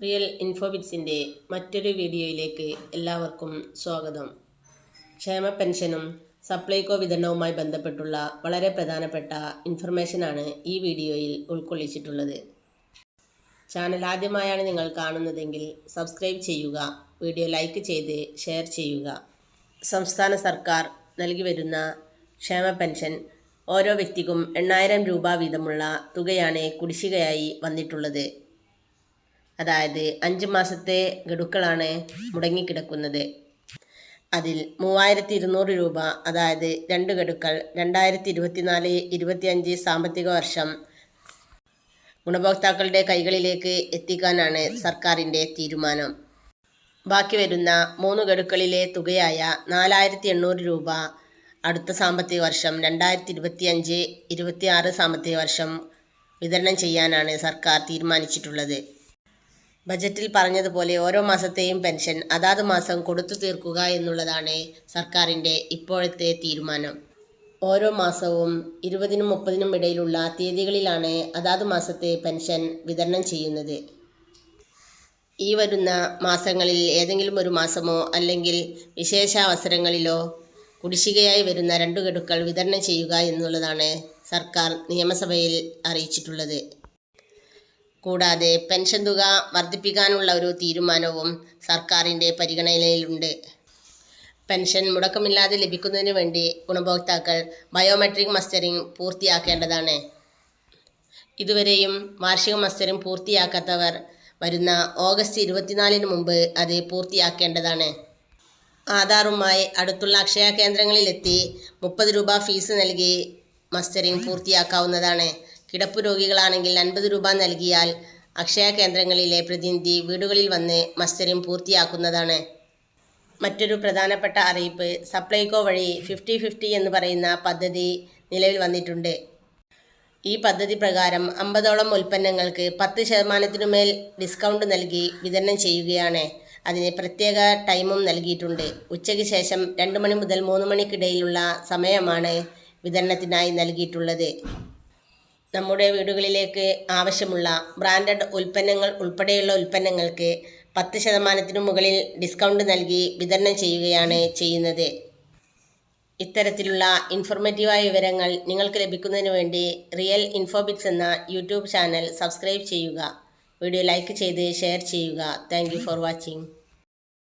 Real ഇൻഫോബിറ്റ്സിന്റെ മറ്റൊരു വീഡിയോയിലേക്ക് എല്ലാവർക്കും സ്വാഗതം. ക്ഷേമ പെൻഷനും സപ്ലൈകോ വിതരണവുമായി ബന്ധപ്പെട്ടുള്ള വളരെ പ്രധാനപ്പെട്ട ഇൻഫർമേഷനാണ് ഈ വീഡിയോയിൽ ഉൾക്കൊള്ളിച്ചിട്ടുള്ളത്. ചാനൽ ആദ്യമായാണ് നിങ്ങൾ കാണുന്നതെങ്കിൽ സബ്സ്ക്രൈബ് ചെയ്യുക വീഡിയോ ലൈക്ക് ചെയ്ത് ഷെയർ ചെയ്യുക. സംസ്ഥാന സർക്കാർ നൽകി വരുന്ന ക്ഷേമ പെൻഷൻ ഓരോ വ്യക്തിക്കും എണ്ണായിരം രൂപ വീതമുള്ള തുകയാണ് കുടിശ്ശികയായി വന്നിട്ടുള്ളത്. അതായത് അഞ്ച് മാസത്തെ ഗഡുക്കളാണ് മുടങ്ങിക്കിടക്കുന്നത്. അതിൽ മൂവായിരത്തി ഇരുന്നൂറ് രൂപ അതായത് രണ്ട് ഗഡുക്കൾ രണ്ടായിരത്തി ഇരുപത്തിനാല് ഇരുപത്തിയഞ്ച് സാമ്പത്തിക വർഷം ഗുണഭോക്താക്കളുടെ കൈകളിലേക്ക് എത്തിക്കാനാണ് സർക്കാരിന്റെ തീരുമാനം. ബാക്കി വരുന്ന മൂന്ന് ഗഡുക്കളിലെ തുകയായ നാലായിരത്തി എണ്ണൂറ് രൂപ അടുത്ത സാമ്പത്തിക വർഷം രണ്ടായിരത്തി ഇരുപത്തിയഞ്ച് ഇരുപത്തിയാറ് സാമ്പത്തിക വർഷം വിതരണം ചെയ്യാനാണ് സർക്കാർ തീരുമാനിച്ചിട്ടുള്ളത്. ബജറ്റിൽ പറഞ്ഞതുപോലെ ഓരോ മാസത്തെയും പെൻഷൻ അതാത് മാസം കൊടുത്തു തീർക്കുക എന്നുള്ളതാണ് സർക്കാരിന്റെ ഇപ്പോഴത്തെ തീരുമാനം. ഓരോ മാസവും ഇരുപതിനും മുപ്പതിനും ഇടയിലുള്ള തീയതികളിലാണ് അതാത് മാസത്തെ പെൻഷൻ വിതരണം ചെയ്യുന്നത്. ഈ വരുന്ന മാസങ്ങളിൽ ഏതെങ്കിലും ഒരു മാസമോ അല്ലെങ്കിൽ വിശേഷ അവസരങ്ങളിലോ കുടിശ്ശികയായി വരുന്ന രണ്ടു ഗഡുക്കൾ വിതരണം ചെയ്യുക എന്നുള്ളതാണ് സർക്കാർ നിയമസഭയിൽ അറിയിച്ചിട്ടുള്ളത്. കൂടാതെ പെൻഷൻ തുക വർദ്ധിപ്പിക്കാനുള്ള ഒരു തീരുമാനവും സർക്കാരിന്റെ പരിഗണനയിലുണ്ട്. പെൻഷൻ മുടക്കമില്ലാതെ ലഭിക്കുന്നതിന് വേണ്ടി ഗുണഭോക്താക്കൾ ബയോമെട്രിക് മസ്റ്ററിംഗ് പൂർത്തിയാക്കേണ്ടതാണ്. ഇതുവരെയും വാർഷിക മസ്റ്ററിംഗ് പൂർത്തിയാക്കാത്തവർ വരുന്ന ഓഗസ്റ്റ് ഇരുപത്തിനാലിന് മുമ്പ് അത് പൂർത്തിയാക്കേണ്ടതാണ്. ആധാറുമായി അടുത്തുള്ള അക്ഷയ കേന്ദ്രങ്ങളിലെത്തി മുപ്പത് രൂപ ഫീസ് നൽകി മസ്റ്ററിംഗ് പൂർത്തിയാക്കാവുന്നതാണ്. കിടപ്പു രോഗികളാണെങ്കിൽ അൻപത് രൂപ നൽകിയാൽ അക്ഷയ കേന്ദ്രങ്ങളിലെ പ്രതിനിധി വീടുകളിൽ വന്ന് മസ്റ്ററിംഗ് പൂർത്തിയാക്കുന്നതാണ്. മറ്റൊരു പ്രധാനപ്പെട്ട അറിയിപ്പ് സപ്ലൈകോ വഴി ഫിഫ്റ്റി ഫിഫ്റ്റി എന്ന് പറയുന്ന പദ്ധതി നിലവിൽ വന്നിട്ടുണ്ട്. ഈ പദ്ധതി പ്രകാരം അമ്പതോളം ഉൽപ്പന്നങ്ങൾക്ക് പത്ത് ശതമാനത്തിനുമേൽ ഡിസ്കൗണ്ട് നൽകി വിതരണം ചെയ്യുകയാണ്. അതിന് പ്രത്യേക ടൈമും നൽകിയിട്ടുണ്ട്. ഉച്ചയ്ക്ക് ശേഷം രണ്ട് മണി മുതൽ മൂന്ന് മണിക്കിടയിലുള്ള സമയമാണ് വിതരണത്തിനായി നൽകിയിട്ടുള്ളത്. നമ്മുടെ വീടുകളിലേക്ക് ആവശ്യമുള്ള ബ്രാൻഡഡ് ഉൽപ്പന്നങ്ങൾ ഉൾപ്പെടെയുള്ള ഉൽപ്പന്നങ്ങൾക്ക് പത്ത് ശതമാനത്തിനു മുകളിൽ ഡിസ്കൗണ്ട് നൽകി വിതരണം ചെയ്യുകയാണ് ചെയ്യുന്നത്. ഇത്തരത്തിലുള്ള ഇൻഫോർമേറ്റീവായ വിവരങ്ങൾ നിങ്ങൾക്ക് ലഭിക്കുന്നതിന് വേണ്ടി റിയൽ ഇൻഫോബിക്സ് എന്ന യൂട്യൂബ് ചാനൽ സബ്സ്ക്രൈബ് ചെയ്യുക. വീഡിയോ ലൈക്ക് ചെയ്ത് ഷെയർ ചെയ്യുക. Thank for watching